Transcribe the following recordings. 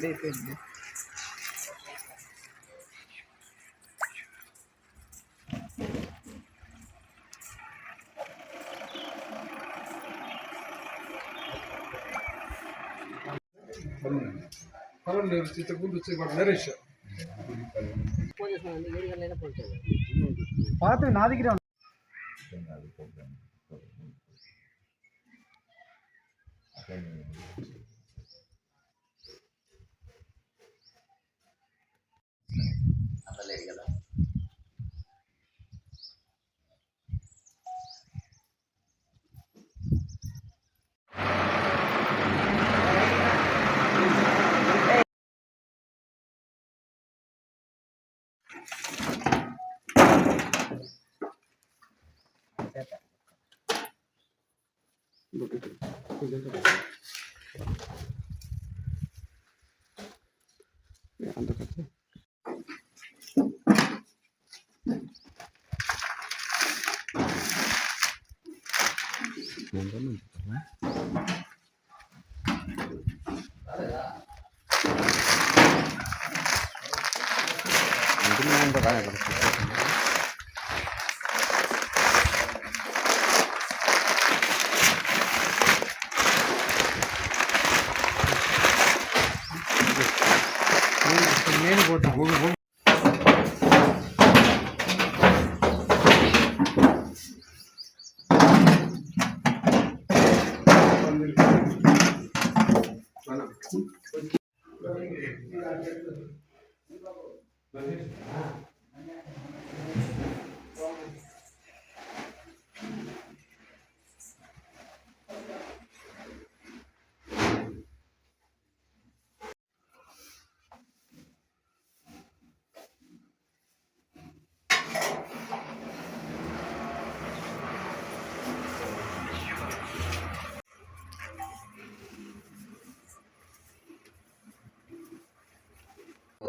అయిపోయింది పనులు ఇంతకుముందు వచ్చి మాకు నరేష్ పాత నా దగ్గర అందలేదు നല്ല ഇരിക്കുന്നത് Ini buat.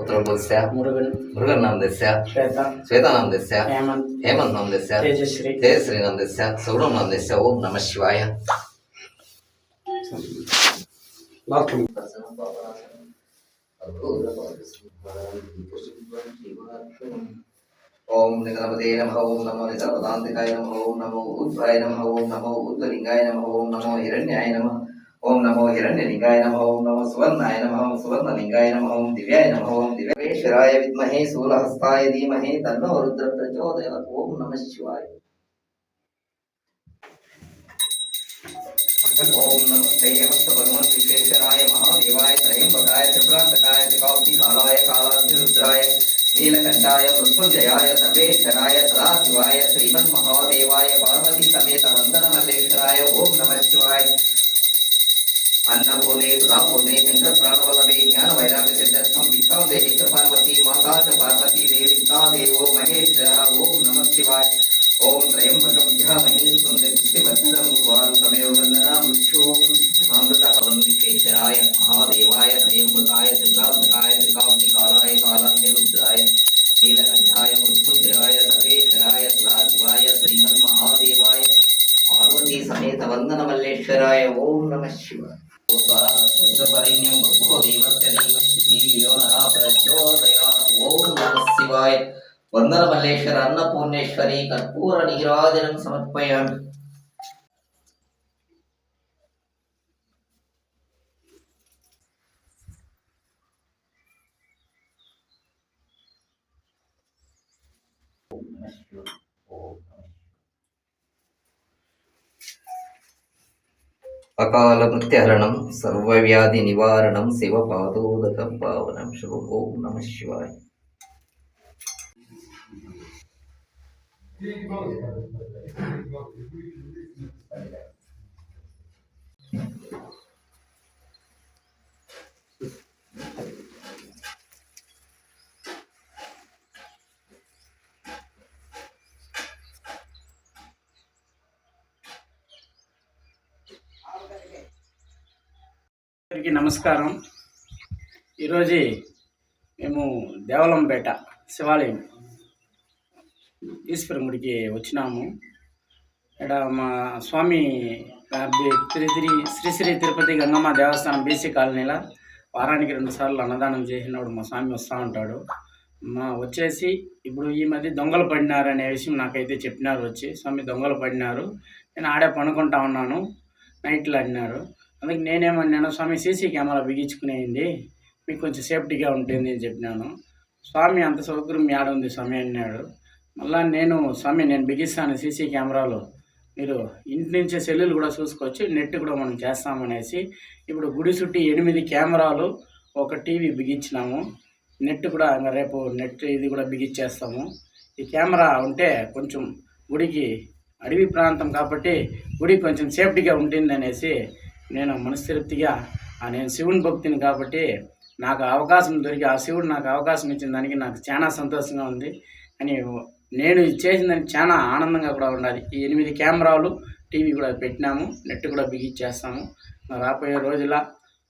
പുത്രപുത്രസ്യ മുരുകൻ മുരുകൻ നാമദസ്യ ശ്വേത ശ്വേത നാമദസ്യ ഹേമന്ത് ഹേമന്ത് നാമദസ്യ തേജശ്രീ തേജശ്രീ നാമദസ്യ സൗരം നാമദസ്യ ഓം നമ ശിവായ. ഓം നിഗണപതേ നമ ഓം നമോ നിഗണപതാന്തികായ നമ ഓം നമോ ഉദ്ഭയ നമ ഓം നമോ ഉദ്വലിംഗായ നമ ഓം നമോ ഹിരണ്യായ നമ ఓం నమో హిరణ్యలింగాయ నమః ఓం నమో సువర్ణాయ నమః ఓం సువర్ణలింగాయ నమః ఓం దివ్యాయ నమః ఓం దివ్యేశ్వరాయ విద్మహే శూలహస్తాయ ధీమహే తన్నో రుద్ర ప్రచోదయాత్ ఓం నమ శివాయ. ఓం నమస్తే హస్త భగవన్ విశ్వేశ్వరాయ మహాదేవాయ త్రయంబకాయ త్రిపురాంతకాయ త్రికాబ్దికాలాయ కాలాగ్నిరుద్రాయ నీలకంఠాయ మృత్యుంజయాయ సర్వేశ్వరాయ సదాశివాయ శ్రీమన్మహాదేవాయ వందనమల్లేశ్వరాయ ఓం నమ శివాయ పరిణ్యం భగవో దేవస్య ధీమహి నః ప్రచోదయాత్ ఓం నమ శివాయ వందన మల్లేశ్వర అన్నపూర్ణేశ్వరి కర్పూర నీరాజనం సమర్పయామి అకాల మృత్యహరణం సర్వవ్యాధి నివారణం శివ పాదోదకం పావనం శుభం ఓం నమ శివాయ అందరికీ నమస్కారం. ఈరోజు మేము దేవలంపేట శివాలయం ఈశ్వరం గుడికి వచ్చినాము. ఇక్కడ మా స్వామి తిరుతిరి శ్రీశ్రీ తిరుపతి గంగమ్మ దేవస్థానం బీసీ కాలనీలో వారానికి రెండు సార్లు అన్నదానం చేసినప్పుడు మా స్వామి వస్తూ ఉంటాడు. మా వచ్చేసి ఇప్పుడు ఈ మధ్య దొంగలు పడినారు అనే విషయం నాకైతే చెప్పినారు వచ్చి. స్వామి దొంగలు పడినారు. నేను ఆడే పనుకుంటా ఉన్నాను. నైట్లో అన్నారు అందుకే నేనేమన్నాను స్వామి సీసీ కెమెరా బిగించుకునేయండి. మీకు కొంచెం సేఫ్టీగా ఉంటుంది అని చెప్పినాను. స్వామి అంత సౌకర్యం యాడ ఉంది? స్వామి అన్నాడు. మళ్ళా నేను స్వామి నేను బిగిస్తాను సీసీ కెమెరాలో. మీరు ఇంటి నుంచే సెల్లులు కూడా చూసుకోవచ్చు నెట్ కూడా మనం చేస్తామనేసి ఇప్పుడు గుడి చుట్టి ఎనిమిది కెమెరాలు ఒక టీవీ బిగించినాము. నెట్ కూడా ఇంకా రేపు నెట్ ఇది కూడా బిగించేస్తాము. ఈ కెమెరా ఉంటే కొంచెం గుడికి అడవి ప్రాంతం కాబట్టి గుడి కొంచెం సేఫ్టీగా ఉంటుంది అనేసి నేను మనస్తృప్తిగా ఆ నేను శివుని భక్తిని కాబట్టి నాకు అవకాశం దొరికి ఆ శివుడు నాకు అవకాశం ఇచ్చిన దానికి నాకు చాలా సంతోషంగా ఉంది. అని నేను ఇది చేసిన దానికి చాలా ఆనందంగా కూడా ఉండాలి. ఈ ఎనిమిది కెమెరాలు టీవీ కూడా పెట్టినాము నెట్ కూడా బిగించేస్తాము రాబోయే రోజుల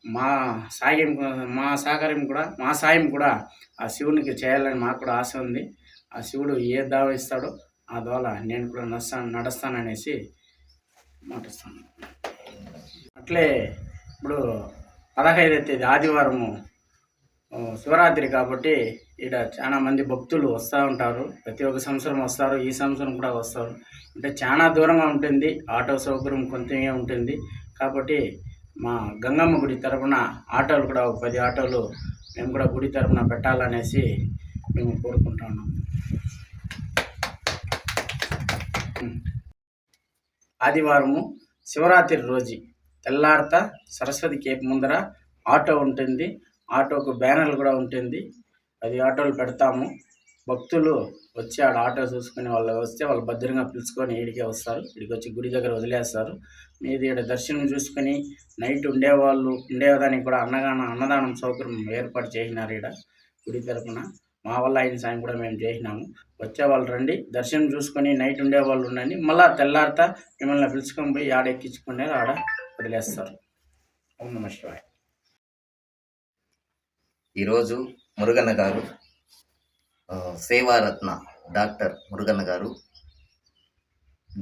మా సాయం మా సహకారం కూడా మా సాయం కూడా ఆ శివునికి చేయాలని మాకు కూడా ఆశ ఉంది. ఆ శివుడు ఏ దావ ఇస్తాడో ఆ ద్వారా నేను కూడా నడుస్తాను నడుస్తాననేసి మాటిస్తాను అట్లే ఇప్పుడు పదహైదు తేదీ ఆదివారము శివరాత్రి కాబట్టి ఇక్కడ చాలా మంది భక్తులు వస్తూ ఉంటారు. ప్రతి ఒక్క సంవత్సరం వస్తారు ఈ సంవత్సరం కూడా వస్తారు. అంటే చాలా దూరంగా ఉంటుంది ఆటో సౌకర్యం కొంతమే ఉంటుంది. కాబట్టి మా గంగమ్మ గుడి తరపున ఆటోలు కూడా ఒక పది ఆటోలు మేము కూడా గుడి తరపున పెట్టాలనేసి మేము కోరుకుంటున్నాం ఆదివారము శివరాత్రి రోజు. తెల్లారత సరస్వతి కేప్ ముందర ఆటో ఉంటుంది. ఆటోకు బ్యానర్లు కూడా ఉంటుంది. అది ఆటోలు పెడతాము. భక్తులు వచ్చి ఆడ ఆటో చూసుకుని వాళ్ళు వస్తే వాళ్ళు భద్రంగా పిలుచుకొని ఈడికే వస్తారు. ఇడికి వచ్చి గుడి దగ్గర వదిలేస్తారు. మీది ఇక్కడ దర్శనం చూసుకొని నైట్ ఉండేవాళ్ళు ఉండేదానికి కూడా అన్నదానం అన్నదానం సౌకర్యం ఏర్పాటు చేసినారు ఇక్కడ గుడి తరపున. మా వల్ల అయిన సాయం కూడా మేము చేసినాము. వచ్చే వాళ్ళు రండి దర్శనం చూసుకొని నైట్ ఉండే వాళ్ళు ఉండండి. మళ్ళీ తెల్లారిత మిమ్మల్ని పిలుచుకొని పోయి ఆడ ఎక్కించుకునే ఆడ వదిలేస్తారు. ఓం నమ శివాయ. ఈరోజు మురుగన్న గారు సేవారత్న డాక్టర్ మురుగన్న గారు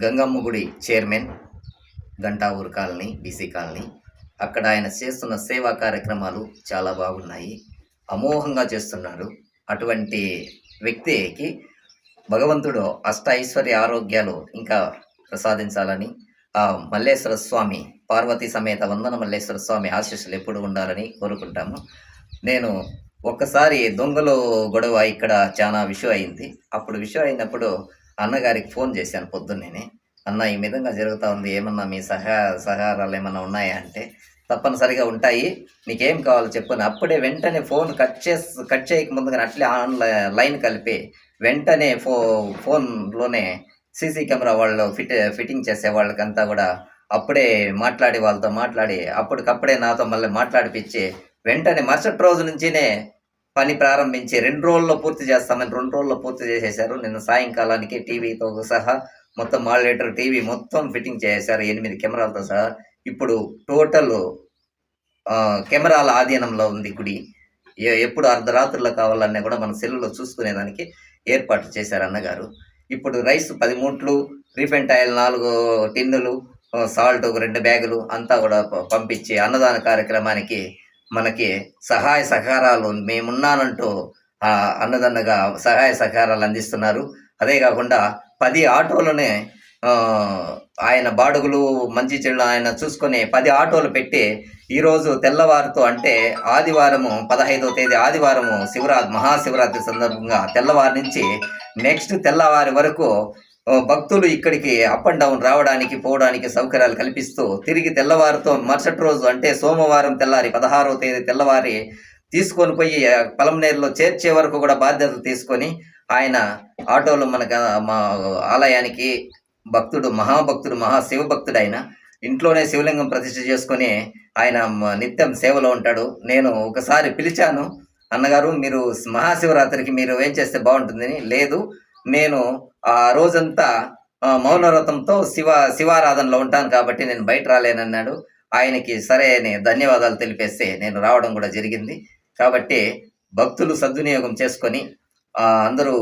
గంగమ్మ గుడి chairman Gantavuru colony BC colony అక్కడ ఆయన చేస్తున్న సేవా కార్యక్రమాలు చాలా బాగున్నాయి. అమోఘంగా చేస్తున్నాడు అటువంటి వ్యక్తికి భగవంతుడు అష్ట ఐశ్వర్య ఆరోగ్యాలు ఇంకా ప్రసాదించాలని ఆ మల్లేశ్వర స్వామి పార్వతీ సమేత వందన మల్లేశ్వర స్వామి ఆశీస్సులు ఎప్పుడు ఉండాలని కోరుకుంటాము. నేను ఒక్కసారి దొంగలు గొడవ ఇక్కడ చాలా విషయం అయింది. అప్పుడు విషయం అయినప్పుడు అన్నగారికి ఫోన్ చేశాను పొద్దున్నేనే. అన్న ఈ విధంగా జరుగుతూ ఉంది. ఏమన్నా మీ సహా సహారాలు ఏమన్నా ఉన్నాయా అంటే తప్పనిసరిగా ఉంటాయి. నీకేం కావాలో చెప్పని అప్పుడే వెంటనే ఫోన్ కట్ చేసి కట్ చేయక ముందుగానే అట్లే ఆన్ లైన్ కలిపి వెంటనే ఫో ఫోన్లోనే సీసీ కెమెరా వాళ్ళు ఫిట్ ఫిట్టింగ్ చేసే వాళ్ళకంతా కూడా అప్పుడే మాట్లాడి వాళ్ళతో మాట్లాడి అప్పటికప్పుడే నాతో మళ్ళీ మాట్లాడిపించి వెంటనే మరుసటి రోజు నుంచినే పని ప్రారంభించి రెండు రోజుల్లో పూర్తి చేస్తామని రెండు రోజుల్లో పూర్తి చేసేశారు. నిన్న సాయంకాలానికి టీవీతో సహా మొత్తం మాడలేటర్ టీవీ మొత్తం ఫిట్టింగ్ చేశారు ఎనిమిది కెమెరాలతో సహా. ఇప్పుడు టోటల్ కెమెరాల ఆధీనంలో ఉంది గుడి. ఎప్పుడు అర్ధరాత్రుల్లో కావాలన్నా కూడా మన సెల్లులో చూసుకునేదానికి ఏర్పాటు చేశారు అన్నగారు. ఇప్పుడు రైస్ పది మూట్లు రీఫెంట్ ఆయిల్ నాలుగు టిన్నులు సాల్ట్ ఒక రెండు బ్యాగులు అంతా కూడా పంపించి అన్నదాన కార్యక్రమానికి మనకి సహాయ సహకారాలు మేమున్నానంటూ అన్నదన్నగా సహాయ సహకారాలు అందిస్తున్నారు. అదే కాకుండా పది ఆటోలనే ఆయన బాడుగులు మంచి చెడు ఆయన చూసుకొని పది ఆటోలు పెట్టి ఈరోజు తెల్లవారితో అంటే ఆదివారము పదహైదో తేదీ ఆదివారము శివరాత్రి మహాశివరాత్రి సందర్భంగా తెల్లవారి నుంచి నెక్స్ట్ తెల్లవారి వరకు భక్తులు ఇక్కడికి అప్ అండ్ డౌన్ రావడానికి పోవడానికి సౌకర్యాలు కల్పిస్తూ తిరిగి తెల్లవారితో మరుసటి రోజు అంటే సోమవారం తెల్లారి పదహారవ తేదీ తెల్లవారి తీసుకొని పోయి ఆ, పలంనేరులో చేర్చే వరకు కూడా బాధ్యతలు తీసుకొని ఆయన ఆటోలో మనకు మా ఆలయానికి భక్తుడు మహాభక్తుడు మహాశివభక్తుడు ఆయన ఇంట్లోనే శివలింగం ప్రతిష్ఠ చేసుకొని ఆయన నిత్యం సేవలో ఉంటాడు. నేను ఒకసారి పిలిచాను అన్నగారు మీరు మహాశివరాత్రికి మీరు ఏం చేస్తే బాగుంటుందని? లేదు నేను ఆ రోజంతా మౌనవ్రతంతో శివ శివారాధనలో ఉంటాను కాబట్టి నేను బయట రాలేనన్నాడు. ఆయనకి సరే అని ధన్యవాదాలు తెలిపేస్తే నేను రావడం కూడా జరిగింది. కాబట్టి భక్తులు సద్వినియోగం చేసుకొని అందరూ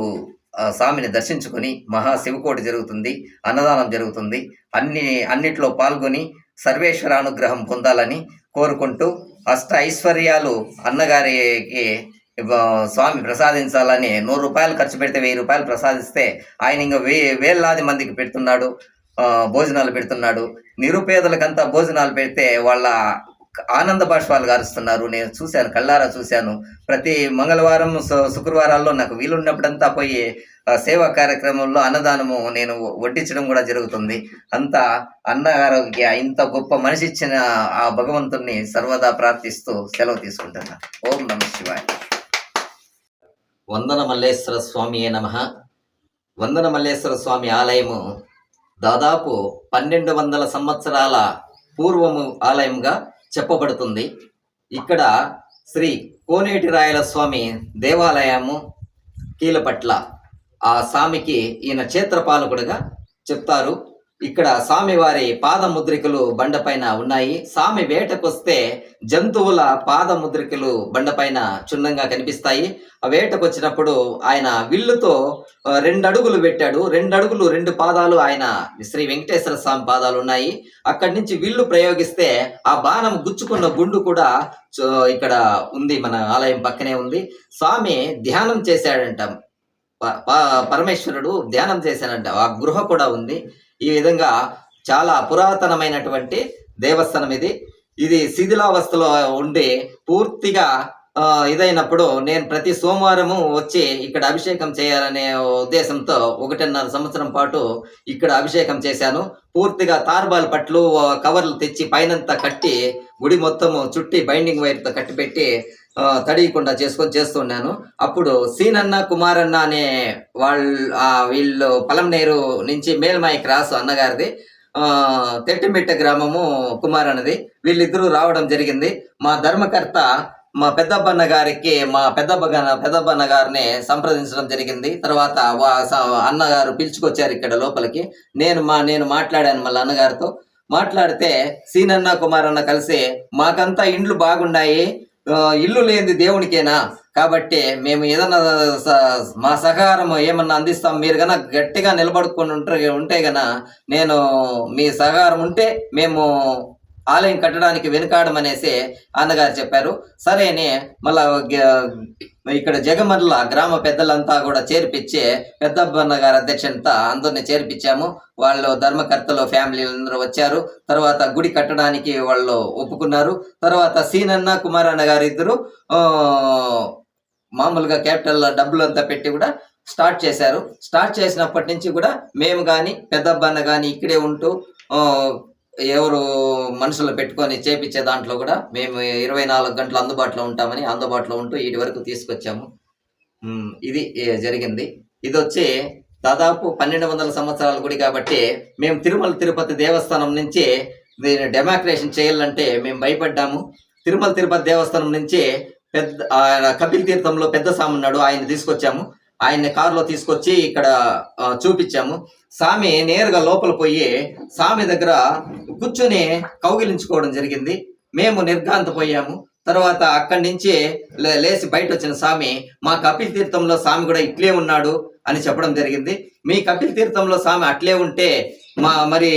స్వామిని దర్శించుకొని మహాశివకోటి జరుగుతుంది అన్నదానం జరుగుతుంది. అన్ని అన్నిట్లో పాల్గొని సర్వేశ్వర అనుగ్రహం పొందాలని కోరుకుంటూ అష్ట ఐశ్వర్యాలు అన్నగారికి స్వామి ప్రసాదించాలని నూరు రూపాయలు ఖర్చు పెడితే వెయ్యి రూపాయలు ప్రసాదిస్తే ఆయన ఇంకా వే వేలాది మందికి పెడుతున్నాడు భోజనాలు పెడుతున్నాడు. నిరుపేదలకంతా భోజనాలు పెడితే వాళ్ళ ఆనంద బాష్పాలు గారుస్తున్నారు. నేను చూశాను కళ్ళారా చూశాను. ప్రతి మంగళవారం శుక్రవారాల్లో నాకు వీలున్నప్పుడంతా పోయి సేవా కార్యక్రమంలో అన్నదానము నేను వడ్డించడం కూడా జరుగుతుంది. అంతా అన్నగారికి ఇంత గొప్ప మనిషి ఇచ్చిన ఆ భగవంతుణ్ణి సర్వదా ప్రార్థిస్తూ సెలవు తీసుకుంటున్నా. ఓం నమ శివాయ. వందన మల్లేశ్వర స్వామి నమ. వందన మల్లేశ్వర స్వామి ఆలయము దాదాపు పన్నెండు వందల సంవత్సరాల పూర్వము ఆలయంగా చెప్పబడుతుంది. ఇక్కడ శ్రీ కోనేటి రాయల స్వామి దేవాలయము కీలపట్ల ఆ స్వామికి ఈయన క్షేత్రపాలకుడుగా చెప్తారు. ఇక్కడ స్వామివారి పాదముద్రికలు బండపైన ఉన్నాయి. స్వామి వేటకొస్తే జంతువుల పాదముద్రికలు బండపైన చున్నంగా కనిపిస్తాయి. ఆ వేటకు వచ్చినప్పుడు ఆయన విల్లుతో రెండు అడుగులు పెట్టాడు. రెండు అడుగులు రెండు పాదాలు ఆయన శ్రీ వెంకటేశ్వర స్వామి పాదాలు ఉన్నాయి అక్కడి నుంచి విల్లు ప్రయోగిస్తే ఆ బాణం గుచ్చుకున్న గుండు కూడా ఇక్కడ ఉంది మన ఆలయం పక్కనే ఉంది. స్వామి ధ్యానం చేశాడంట. ప- పరమేశ్వరుడు ధ్యానం చేశాడంట. ఆ గృహ కూడా ఉంది. ఈ విధంగా చాలా పురాతనమైనటువంటి దేవస్థానం ఇది. ఇది శిథిలావస్థలో ఉండి పూర్తిగా ఇదైనప్పుడు నేను ప్రతి సోమవారము వచ్చి ఇక్కడ అభిషేకం చేయాలనే ఉద్దేశంతో ఒకటిన్నర సంవత్సరం పాటు ఇక్కడ అభిషేకం చేశాను. పూర్తిగా తార్బాల్ పట్లు కవర్లు తెచ్చి పైనంతా కట్టి గుడి మొత్తము చుట్టి బైండింగ్ వైర్తో కట్టిపెట్టి తడియకుండా చేసుకొని చేస్తున్నాను అప్పుడు సీనన్న కుమారన్న అనే వాళ్ళు వీళ్ళు పలంనేరు నుంచి మేల్మాయి క్రాస్ అన్నగారిది తెట్టిమిట్ట గ్రామము కుమారన్నది. వీళ్ళిద్దరూ రావడం జరిగింది. మా ధర్మకర్త మా పెద్దబ్బన్న గారికి మా పెద్దబ్బ పెద్దబ్బన్న గారిని సంప్రదించడం జరిగింది. తర్వాత వా- అన్నగారు పిలుచుకొచ్చారు ఇక్కడ లోపలికి. నేను మా నేను మాట్లాడాను మళ్ళీ అన్నగారితో. మాట్లాడితే సీనన్న కుమారన్న కలిసి మాకంతా ఇండ్లు బాగున్నాయి. ఇల్లు లేనిది దేవునికేనా? కాబట్టి మేము ఏదన్నా స- మా సహకారం ఏమన్నా అందిస్తాం మీరు గన గట్టిగా నిలబడుకొని ఉంటే ఉంటే గన నేను మీ సహకారం ఉంటే మేము ఆలయం కట్టడానికి వెనుకాడమనేసి అన్నగారు చెప్పారు. సరేనే మళ్ళా ఇక్కడ జగమర్ల గ్రామ పెద్దలంతా కూడా చేర్పించి పెద్దబ్బన్న గారి అధ్యక్షత అందరిని చేర్పించాము. వాళ్ళు ధర్మకర్తలు ఫ్యామిలీ అందరూ వచ్చారు. తర్వాత గుడి కట్టడానికి వాళ్ళు ఒప్పుకున్నారు. తర్వాత సీనన్న కుమారన్న గారు ఇద్దరు మామూలుగా క్యాపిటల్ డబ్బులు అంతా పెట్టి కూడా స్టార్ట్ చేశారు. స్టార్ట్ చేసినప్పటి నుంచి కూడా మేము కానీ పెద్దబ్బన్న కానీ ఇక్కడే ఉంటూ ఎవరు మనుషులు పెట్టుకొని చేపించే దాంట్లో కూడా మేము ఇరవై నాలుగు గంటలు అందుబాటులో ఉంటామని అందుబాటులో ఉంటూ ఇటు వరకు తీసుకొచ్చాము. ఇది జరిగింది. ఇది వచ్చి దాదాపు పన్నెండు వందల సంవత్సరాల గుడి కాబట్టి మేము తిరుమల తిరుపతి దేవస్థానం నుంచి దీన్ని డెమాక్రేషన్ చేయాలంటే మేము భయపడ్డాము. తిరుమల తిరుపతి దేవస్థానం నుంచి పెద్ద ఆయన కపిల్ తీర్థంలో పెద్ద సామున్నాడు ఆయన తీసుకొచ్చాము. ఆయన్ని కారులో తీసుకొచ్చి ఇక్కడ చూపించాము. స్వామి నేరుగా లోపల పోయి స్వామి దగ్గర కూర్చొని కౌగిలించుకోవడం జరిగింది. మేము నిర్ఘాంతపోయాము. తర్వాత అక్కడి నుంచి లే- లేచి బయట వచ్చిన స్వామి మా కపిల్ తీర్థంలో స్వామి కూడా ఇట్లే ఉన్నాడు అని చెప్పడం జరిగింది. మీ కపిల్ తీర్థంలో స్వామి అట్లే ఉంటే మా మరి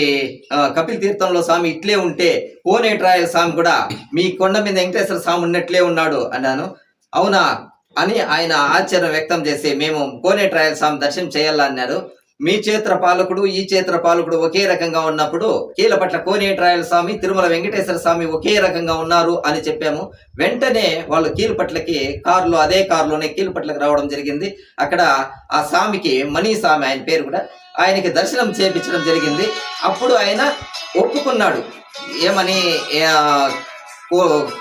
కపిల్ తీర్థంలో స్వామి ఇట్లే ఉంటే కోనేట్రాయల స్వామి కూడా మీ కొండ మీద వెంకటేశ్వర స్వామి ఉన్నట్లే ఉన్నాడు అన్నాను. అవునా? అని ఆయన ఆశ్చర్యం వ్యక్తం చేసి మేము కోనేట్రాయల స్వామి దర్శనం చేయాలన్నారు మీ చేత్ర పాలకుడు ఈ చేత్ర పాలకుడు ఒకే రకంగా ఉన్నప్పుడు కీలపట్ల కోనేట్రాయల స్వామి తిరుమల వెంకటేశ్వర స్వామి ఒకే రకంగా ఉన్నారు అని చెప్పాము. వెంటనే వాళ్ళు కీలపట్లకి కారులో అదే కారులోనే కీలపట్లకి రావడం జరిగింది. అక్కడ ఆ స్వామికి మణి స్వామి ఆయన పేరు కూడా ఆయనకి దర్శనం చేపించడం జరిగింది. అప్పుడు ఆయన ఒప్పుకున్నాడు. ఏమని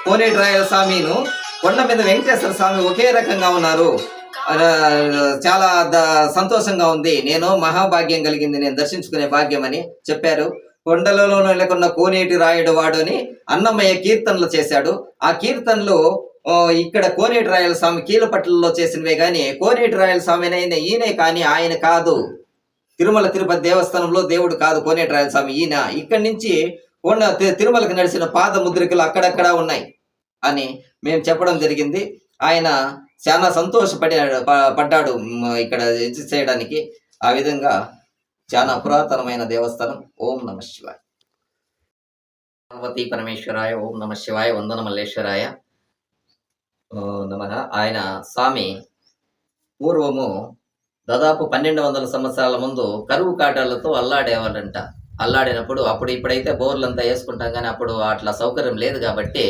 కోనేటి రాయల స్వామిను కొండ మీద వెంకటేశ్వర స్వామి ఒకే రకంగా ఉన్నారు. చాలా ద- సంతోషంగా ఉంది. నేను మహాభాగ్యం కలిగింది. నేను దర్శించుకునే భాగ్యం అని చెప్పారు. కొండలలో నెలకొన్న కోనేటి రాయుడు వాడు అని అన్నమయ్య కీర్తనలు చేశాడు. ఆ కీర్తనలు ఇక్కడ కోనేటి రాయల స్వామి కీలపట్లలో చేసినవే కానీ కోనేటి రాయల స్వామి అయిన ఈయనే కానీ ఆయన కాదు. తిరుమల తిరుపతి దేవస్థానంలో దేవుడు కాదు కోనేటి రాయల స్వామి ఈయన. ఇక్కడి నుంచి కొండ తి- నడిచిన పాద ముద్రికలు అక్కడక్కడ ఉన్నాయి. అని మేము చెప్పడం జరిగింది. ఆయన చాలా సంతోషపడాడు పడ్డాడు ఇక్కడ చేయడానికి. ఆ విధంగా చాలా పురాతనమైన దేవస్థానం. ఓం నమ శివాయ. భగవతి పరమేశ్వరాయ ఓం నమ శివాయ వందన మల్లేశ్వరాయ. నమ. ఆయన స్వామి పూర్వము దాదాపు పన్నెండు వందల సంవత్సరాల ముందు కరువు కాటాలతో అల్లాడేవాళ్ళంట. అల్లాడినప్పుడు అప్పుడు ఇప్పుడైతే బోర్లంతా వేసుకుంటాం కానీ అప్పుడు అట్లా సౌకర్యం లేదు కాబట్టి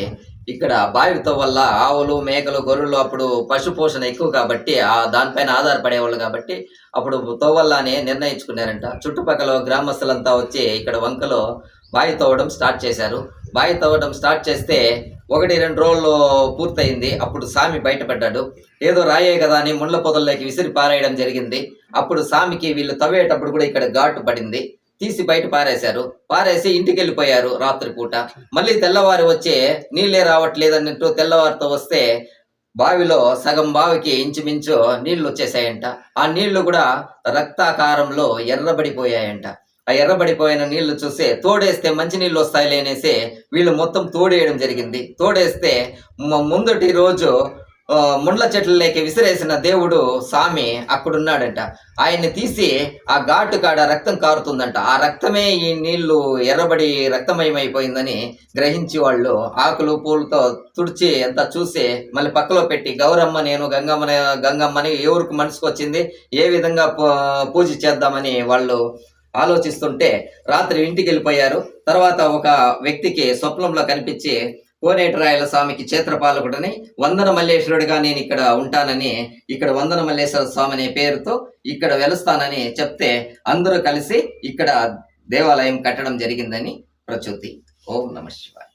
ఇక్కడ బావితో వల్ల ఆవులు మేకలు గొర్రెలు అప్పుడు పశు పోషణ ఎక్కువ కాబట్టి ఆ దానిపైన ఆధారపడేవాళ్ళు కాబట్టి అప్పుడు తోవల్ల అని నిర్ణయించుకున్నారంట. చుట్టుపక్కల గ్రామస్తులంతా వచ్చి ఇక్కడ వంకలో బావి తవ్వడం స్టార్ట్ చేశారు. బావి తవ్వడం స్టార్ట్ చేస్తే ఒకటి రెండు రోజులు పూర్తయింది. అప్పుడు సామి బయటపడ్డాడు. ఏదో రాయే కదా అని ముళ్ళ పొదల్లోకి విసిరి పారేయడం జరిగింది. అప్పుడు సామికి వీళ్ళు తవ్వేటప్పుడు కూడా ఇక్కడ ఘాటు పడింది. తీసి బయట పారేశారు. పారేసి ఇంటికి వెళ్ళిపోయారు రాత్రిపూట. మళ్ళీ తెల్లవారి వచ్చే నీళ్ళే రావట్లేదు అన్నట్టు తెల్లవారితో వస్తే బావిలో సగం బావికి ఇంచుమించు నీళ్ళు వచ్చేసాయంట ఆ నీళ్ళు కూడా రక్తాకారంలో ఎర్రబడిపోయాయంట. ఆ ఎర్రబడిపోయిన నీళ్ళు చూస్తే తోడేస్తే మంచి నీళ్ళు వస్తాయి అనేసి వీళ్ళు మొత్తం తోడేయడం జరిగింది. తోడేస్తే ముందటి రోజు ముండ్ల చెట్లలోకి విసిరేసిన దేవుడు స్వామి అక్కడున్నాడంట. ఆయన్ని తీసి ఆ ఘాటు కాడ రక్తం కారుతుందంట. ఆ రక్తమే ఈ నీళ్ళు ఎర్రబడి రక్తమయమైపోయిందని గ్రహించి వాళ్ళు ఆకులు పూలతో తుడిచి అంతా చూసి మళ్ళీ పక్కలో పెట్టి గౌరమ్మ నేను గంగమ్మని గంగమ్మని ఎవరికి మనసుకు వచ్చింది? ఏ విధంగా పూ- పూజ చేద్దామని వాళ్ళు ఆలోచిస్తుంటే రాత్రి ఇంటికి వెళ్ళిపోయారు. తర్వాత ఒక వ్యక్తికి స్వప్నంలో కనిపించి కోనేటిరాయల స్వామికి క్షేత్రపాలకుడని వందన మల్లేశ్వరుడిగా నేను ఇక్కడ ఉంటానని ఇక్కడ వందన మల్లేశ్వర స్వామి అనే పేరుతో ఇక్కడ వెలుస్తానని చెప్తే అందరూ కలిసి ఇక్కడ దేవాలయం కట్టడం జరిగిందని ప్రచుతి. ఓం నమ శివాయ.